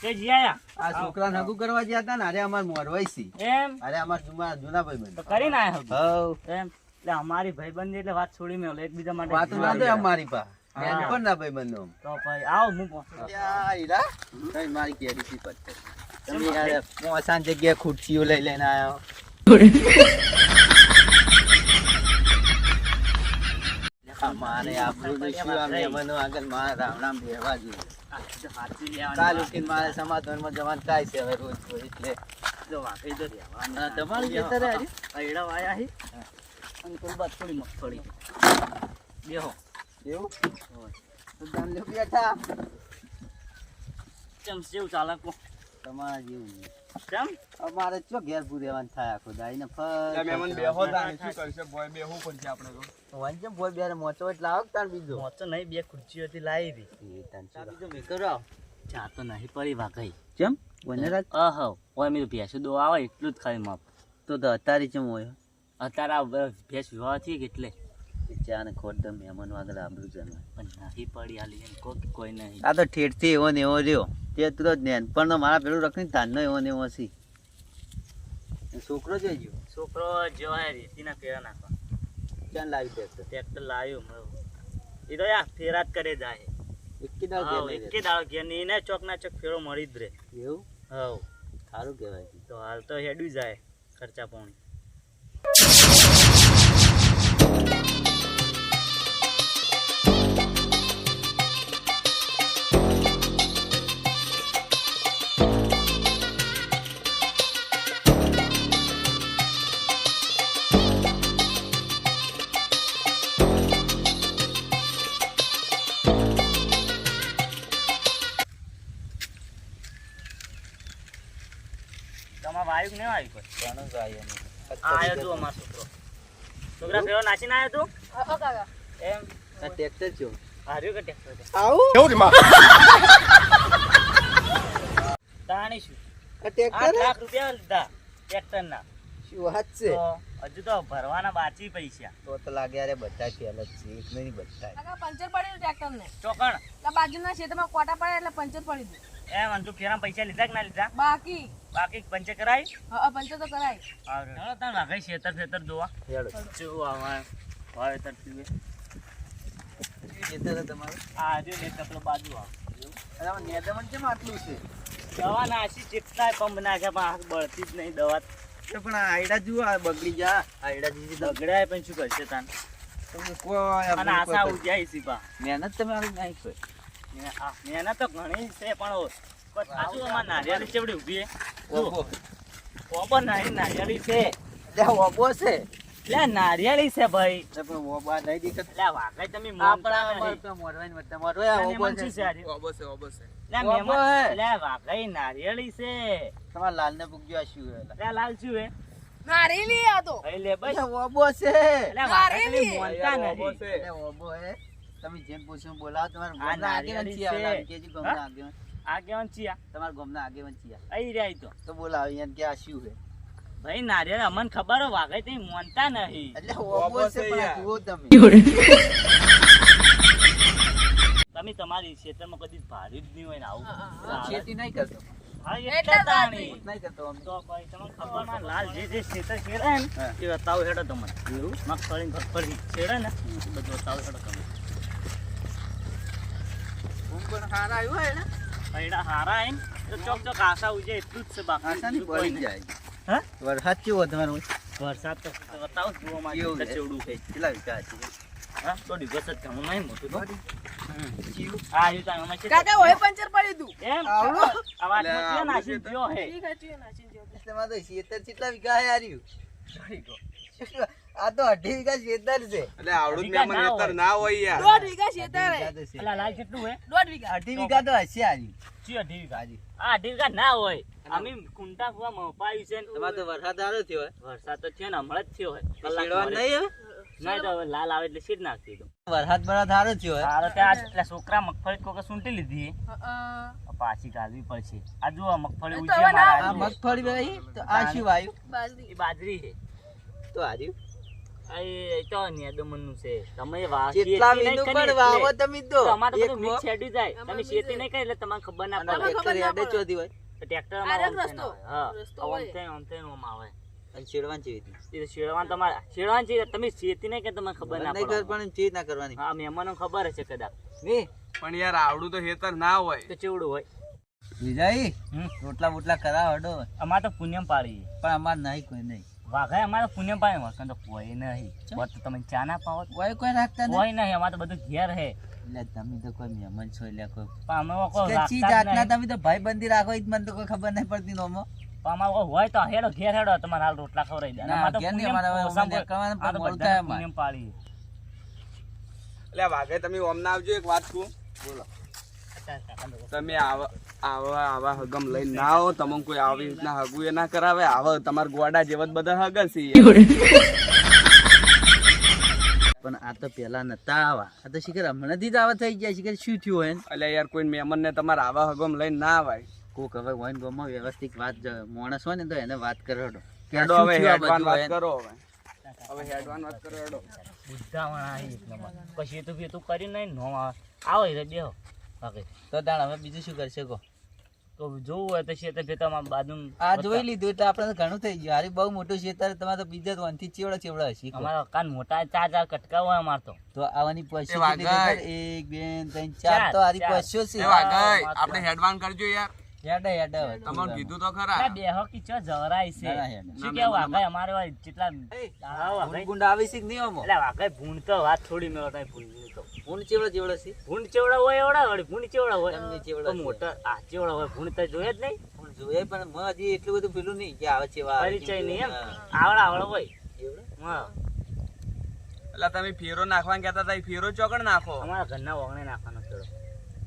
તે જી આ છોકરાને હગું કરવા ગયા હતા ને અરે અમાર મોરવાઈ છે એમ? અરે અમાર જૂના જૂના ભાઈ તો કરીને આયા હવ એમ? એટલે અમારી ભાઈબંધી એટલે વાત છોડી મેં એકબીજા માટે વાતો ના દે અમારી પા. પણ ના ભાઈ બંધો તો ભાઈ આવો હું. મારી કેરી સી પત્તે. તમે યાર મોસાન જગ્યાએ ખુરશીઓ લઈ લઈને આયો. મારે આપણું શું આ મહેમાનો આગળ મારે રામ રામ બેહવા જોઈએ કાલ ઉઠીને મારે સમાધાનમાં જવાનું થાય છે હવે રોજ રોજ એટલે. તમારું ખેતર અયડા વાયા. અને કોઈ બાદ થોડી મગફળી બેહો. એવું? બેઠા. ચમ જેવું ચાલે તમારા જેવું નહીં. ચમ અમારે ચો ઘેર પૂર રહેવાનું થાય આખો દાઈ ને વંચમ બોલ બેરે મોચો એટલે આવક તાર બીજો. મોચો નહીં બે ખુરશીઓ હતી લાવી દી એ તાન શું બીજો મેં કરો ચા તો નહીં પડી વાકઈ. ચમ વને રાત અહ ઓય મેં ભેંસો દો આવે એટલું જ ખાઈ માપ. તો તો અતારી ચમ હોય? અત્યારે આ ભેંસ વિવાહથી કેટલે ચા ને ખોટ મહેમાન આગળ આબરૂ પણ નહીં પડી આલી કોક કોઈ કોઈ નહીં. આ તો ઠેઠથી એવો ને એવો રહ્યો. તે તો જ ને પણ મારા પેલું રખી તાનનો એવો ને એવો છે. છોકરો જોઈ ગયો? છોકરો જો હે રેતીના ફેરા નાખવા. ક્યાં લાવી દે ટ્રેક્ટર લાવ્યું એ તો યા ફેરા જ કરે જાય. એકી દાવ ગયો એક દાવ ઘેર ને એને ચોક ના ચોક ફેરો મળી જ રહે. એવું? હવ સારું કહેવાય. તો હાલ તો હેડું જાય ખર્ચા પાણી. તમારા વાયુ ને આવ્યું કોઈ ઘણું જાય એનું. આ આવ્યો તું અમારો છોકરો. છોકરા ફેરો નાચીને આવ્યો તું? એમ? ટ્રેક્ટર છે હાર્યું કે ટ્રેક્ટર છે? આવું? તાણી શું? ટ્રેક્ટર લાખ રૂપિયા લીધા ટ્રેક્ટર ના શું વાત છે? હજુ તો ભરવાના બાકી પૈસા. તો તો લાગે અરે બધા ફેલ જ છે એક નહીં બધા કાકા પંચર પડ્યું ટ્રેક્ટર ને ચોકણ બાજુના ખેતરમાં કોટા પડ્યા એટલે પંચર પડી ગયું. એમ અંજુ ફેરા પૈસા લીધા કે ના લીધા? બાકી. બાકી પંચે કરાય? હા પંચર તો કરાય. ચાલો તાર વાઘાઈ શેતર ફેતર જોવા. જો આવા વાવેતર પીવે ખેતર છે તમારું? આ જો ને તપલો બાજુ આવ. અને આમાં નેદામણ કેમ આટલું છે? દવા નાસી કેટલાય પંપ નાખ્યા પણ આ બળતી જ નહીં દવા. તો પણ આયડા જુઓ આ બગડી જા. આયડા જીજી બગડાય પણ શું કરશે તાન તમે કોઈ અને આશા ઉજાઈ સી પા મહેનત તમે આવી નહીં કોઈ મહેનત તો ઘણી છે પણ અમાર નારિયેળી ચેવડી ઊભી ઓબો ઓબો નારિયેળી છે. ઓબો છે. લે નારિયેળી છે ભાઈ. પણ ઓબા નહીં દેખત લે વાઘાઈ તમે આપણા મોનતા અમાર નહીં. તો મોરવાઈને વચ્ચે મોરવાઈ આ લે ઓબો છે. શું છે લે ઓબો લે વાઘાઈ નારિયેળી છે. તમારા લાલને પૂછજો આ શું હે લે લાલ શું હે? નારેલી આ તો. લે બસ. ઓબો છે. લે તમે નારિયેળી. મોનતા નથી એટલે ઓબો હે. તમે જેમ પૂછ્યું બોલાવો તમારે નારિયેળી છે. લાલ ગામના? આગેવાન ચિયા. તમારા ગામના આગેવાન ચિયા. આઈ રહ્યા તો. તો બોલાવો અહીંયા કે આ શું હે ભાઈ નારિયેળ અમને ખબર વાગે તે મોનતા નહીં. એટલે ઓબો છે પણ જુઓ તમે. તમે તમારી ક્ષેત્રમાં કદી ભારી જ નહીં હોય ને આવું. ખેતી નહીં કરતો. હા, એટલે એટલે તાણી. નહીં કરતો આમ તો તો ભાઈ તમને ખબર ના લાલ જે જે ખેતર છેડે ને એ બતાવો હેડો તમને. એવું? મગફળી ને છેડે ને બધું બતાવો હેડો તમે. પણ આવ્યો હે ને? પૈડા હારા એમ. તો ચોક ચોક આશા ઉજે એટલું જ છે બાકી. આસાની બીજું કોઈ જાય. હા? વરસાદ કેવો તમારો. વરસાદ તો બતાવો જોવા માટે કેવું છે? છે કેટલા વીઘા છે? હા તો દિવસ જ ઘણું નહીં મોટું તો. જીવ. હા એ તો અમે છે. કાકા ઓય પંચર પડી તું એમ? આવડો? આ વાતમાં નાસી ગયો હે. ઠીક હે ચીયો નાચીને એટલે મારે તો શેતર કેટલા વીઘા હે હાર્યું આ તો અઢી વીઘા શેતર છે. એટલે આવડું જ ના હોય. યાર. દોઢ વીઘા ખેતર લાલ કેટલું હે? દોઢ વીઘા. અઢી વીઘા તો હશે હાર્યું ચી અઢી વીઘા? હાજી. આ અઢી વીઘા ના હોય. અમે કુંટા કુવા મપાયું છે તમારે તો વરસાદ સારો થયો વરસાદ તો થયો ને હમણાં જ થયો હે. નહીં હવે નહીં તો લાલ આવે એટલે સીડ નાખી દઉં. વરસાદ બરાદ સારો થયો હે. ત્યાં એટલે છોકરા મગફળી કોકે સૂંટી લીધી પાછી કાઢવી પડશે. આ જો મગફળી ઉજી આ આજુ. મગફળી તો આ શું વાયુ? બાજરી. બાજરી છે તો હાર્યું તમે શેતી નહીં ખબર ના કે તમને ખબર પણ કરવાની. હા મહેમાનો ખબર હશે કદાચ. પણ યાર આવડું તો હેતર ના હોય. તો ચેવડું હોય? વિજય હમ. રોટલા બોટલા કરાવ હડો અમારે તો પુણ્યમ પાડી પણ અમાર નહીં કોઈ નહીં. વાઘાય અમારે પુણ્ય પાય પાડી તો કોઈ નહીં. હોત તો તમે ચા ના પાવો. કોઈ કોઈ રાખતા નહીં. કોઈ નહીં અમારે તો બધું ઘેર હે. એટલે તમે તો કોઈ મહેમાન છો એટલે કોઈ અમે કોઈ ચી રાખતા જાતના તમે તો ભાઈ બંધી રાખો ઈ જ મને તો કોઈ ખબર નહીં પડતી નોમો. અમારે કોઈ હોય તો હેડો ઘેર હેડો તમારે હાલ રોટલા ખવડાવી દે. અમારે તો પુણ્ય પાડી એટલે વાઘે તમે ઓમ ના આવજો એક વાત કહું. તમે આવા આવા આવા હગમ લઈને ના આવો. તમને કોઈ આવી રીતના હગું એ ના કરાવે. આવો તમારા ગોડા જેવા જ બધા હગર પણ આ તો પેલા નતા આવા. આ તો શીખર હમણાંથી જ આવા થઈ ગયા. શીખર શું થયું હોય ને એટલે યાર કોઈ મહેમાન ને તમારા આવા હગમ લઈને ના આવાય. કોક હવે હોય ને ગામમાં વ્યવસ્થિત વાત માણસ હોય ને તો એને વાત કરો હવે હેડવાન વાત કરો હવે. હવે હેડવાન વાત કરો હેડો. આવી પછી તો તું કરી નહીં નો આવે. આવો એટલે બેહો. બાકી. તો તાણ હવે બીજું શું કરશે કો તો જોવું હોય તો શેતર ફેતામાં બાજુ આ જોઈ લીધું એટલે આપણે તો ઘણું થઈ ગયું. હારી બહુ મોટું શેતર તમારે તો બીજા તો અંથી ચેવડા ચેવડા હશે. અમારા કાન મોટા ચાર ચાર કટકા હોય અમાર તો. તો આવાની પછી એક બે ત્રણ ચાર તો હારી ચાર. છે. આપણે હેડવાન કરજો યાર. હેડે હેડે તમને કીધું તો ખરા. બેહો કે ચો જવરાય છે. શું કેવું વાઘાય અમારે હોય જેટલા હા, વાઘાય. ગુંડ ગુંડ આવી છે કે નહીં આમાં? એટલે વાઘાય ભૂંડ તો વાત થોડી મેળો નહીં ભૂંડની ચેવડા ચેવડો છે? ભૂંડ ચેવડા હોય એવડા વળી ભૂંડ ચેવડા હોય. એમને ચેવડા મોટા આ ચેવડા હોય ભૂંડ તો જોયા જ નહીં. ભૂંડ જોયા પણ મેં હજી એટલું બધું પેલું નહીં કે આવે છે પરિચય નહીં એમ. આવડા આવડા હોય. એવડા? હા. એટલે તમે ફેરો નાખવાનું કહેતા હતા ફેરો ચોકડ નાખો. અમારા ઘરના વગણે નાખવાનો ફેરો.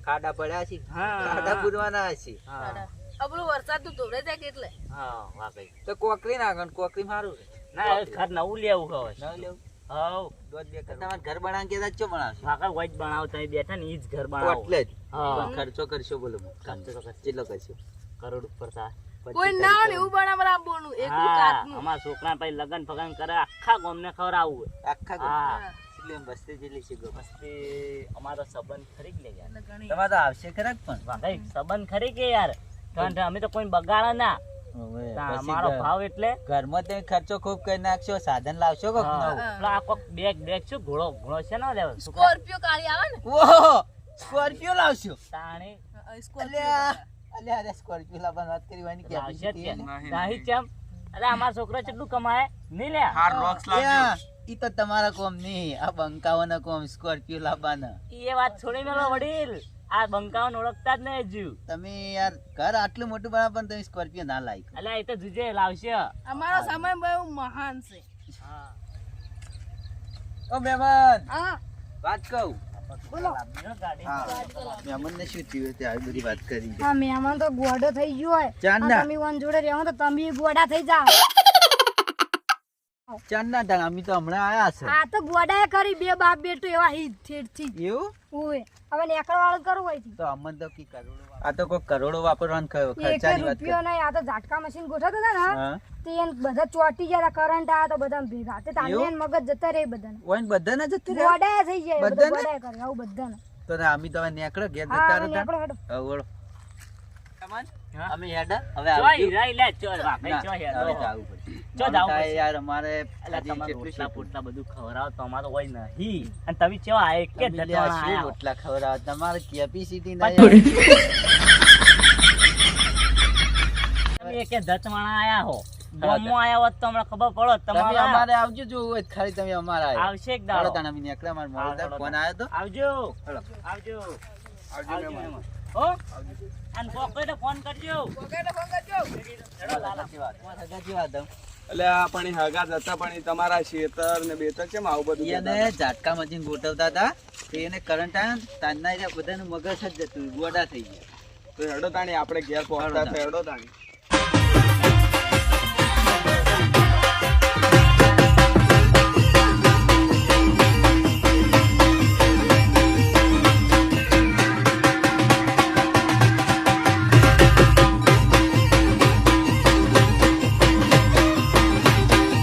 ખાડા પડ્યા છે? હા, ખાડા. પૂરવાના છે. હા. આ વરસાદ તો ધોરે જાય કે એટલે? હા વાઘાય તો કોકરી નાખો કોકરી મારું. ના ખાડ નવું લેવું હવે. નવું લેવું? હવ દોઢ બે કરોડ. ઘર બનાવવાનું કહેતા ચો બનાવશો વાઘા વોચ બનાવો તમે બેઠા ને ઈ જ ઘર બનાવો. એટલે જ. હા. ખર્ચો કરશો બોલો. ખર્ચો તો કેટલો કરશો? કરોડ ઉપર થાય. કોઈ ના ને એવું બનાવવા એકલું હા કાચનું. છોકરા પછી લગન ફગન કરે આખા ગામને ખવડાવવું આખા. હા. એટલે બસ્તી જેટલી છે ગો. અમારો સંબંધ ખરી જ લે યાર? તમારે તો આવશે ખરા પણ. વાઘાઈ સંબંધ ખરી કે યાર? કારણ અમે તો કોઈ બગાડો ના. હવે તા પછી અમારો ઘર- ભાવ એટલે? ઘરમાં તમે ખર્ચો ખૂબ કરી નાખશો સાધન લાવશો કોક હા. નવું. પેલો આ કોક બેગ બેગ શું? ઘોડો ઘોડો છે ને લેવો સ્કોર્પિયો કાળી આવે ને? ઓહો! સ્કોર્પિયો લાવશો? તાણી. અલ્યા અલ્યા અરે સ્કોર્પિયો લાવવાની વાત કરી હોય ને કે આપી નહીં, ચમ અરે અમારો છોકરો કેટલું કમાય? નહીં લે હાર રોક્સ લાવજો. ઈ તો તમારા કોમ નહીં. આ બંકાવાના કોમ સ્કોર્પિયો લાવવાના. ઈ એ વાત છોડી મેલો વડીલ. આ બંકાવન ઓળખતા જ નહીં હજુ. તમે યાર ઘર આટલું મોટું બના પણ તમે સ્કોર્પિયો ના લાયક. એટલે એ તો જુજે લાવશે. અમારો સમય બહુ મહાન છે. ઓ મહેમાન. હા. વાત કહું? લાવજો ગાડી મહેમાન ને શું થયું તે આવી બધી વાત કરી હા મહેમાન તો ગોડો થઈ ગયો હોય. તમે વન જોડે રહો તો તમે ગોડા થઈ જાઓ. ટાણ અમે તો હમણાં આયા છે. આ તો ગોડા કરી બે બાપ બેટો એવા હી ઠેઠથી. એવું? ઓય હવે નેકળ વાળું કરવું હોય તો અમન તો કી કરોડો આ તો કોઈ કરોડો વાપરવાનું કયો ખર્ચાની વાત રૂપિયો નહીં આ તો ઝાટકા મશીન ગોઠવતા હતા ને તે એને બધા ચોટી ગયા કરંટ આવ્યા તો બધા ભેગા. તે તાને મગજ જતા રહે બધાને. બધા બધાને જતા રહે ગોડા થઈ જાય બધા બધાને? કરે આવું બધાને. તો ના અમે તો નીકળો ઘેર જતા નેકળો હેડો હવે વળો મહેમાન, હા? અમે હેડ હવે ચો આવજો. હીરા લે ચો ના, ચો હવે જાવું પડશે. ચો જાવું પડશે. યાર અમારે રોટલા પોટલા બધું ખવરાવ તો અમારો હોય નહીં અને તમે કેવા આ એક કે આયા હો. રોટલા ખવડાવો? તમારે કેપેસિટી ના તમે કે દતવાણા આયા હો હા, આયા હોત તો હમણાં ખબર પડો તમે તમારે અમારે આવજો તો ખાલી તમે અમારે. આવશે એક દાડો તાણ અમે નીકળ્યા, માર મોડું ફોન આવ્યો તો આવજો આવજો આવજો આવજો. હો? અને ફોન કરજો. સાચી વાત. એટલે આ પણ હગા જતા પણ તમારા શેતર ને બેતર છે આવું બધું એને ઝાટકા મચીન ગોઠવતા હતા. તો એને કરંટ આવ્યો બધાનું મગજ જ જતું. ગોડા થઈ ગયા. તો હેડો તાણી આપણે ઘેર પહોંચતા. હેડો તાણી.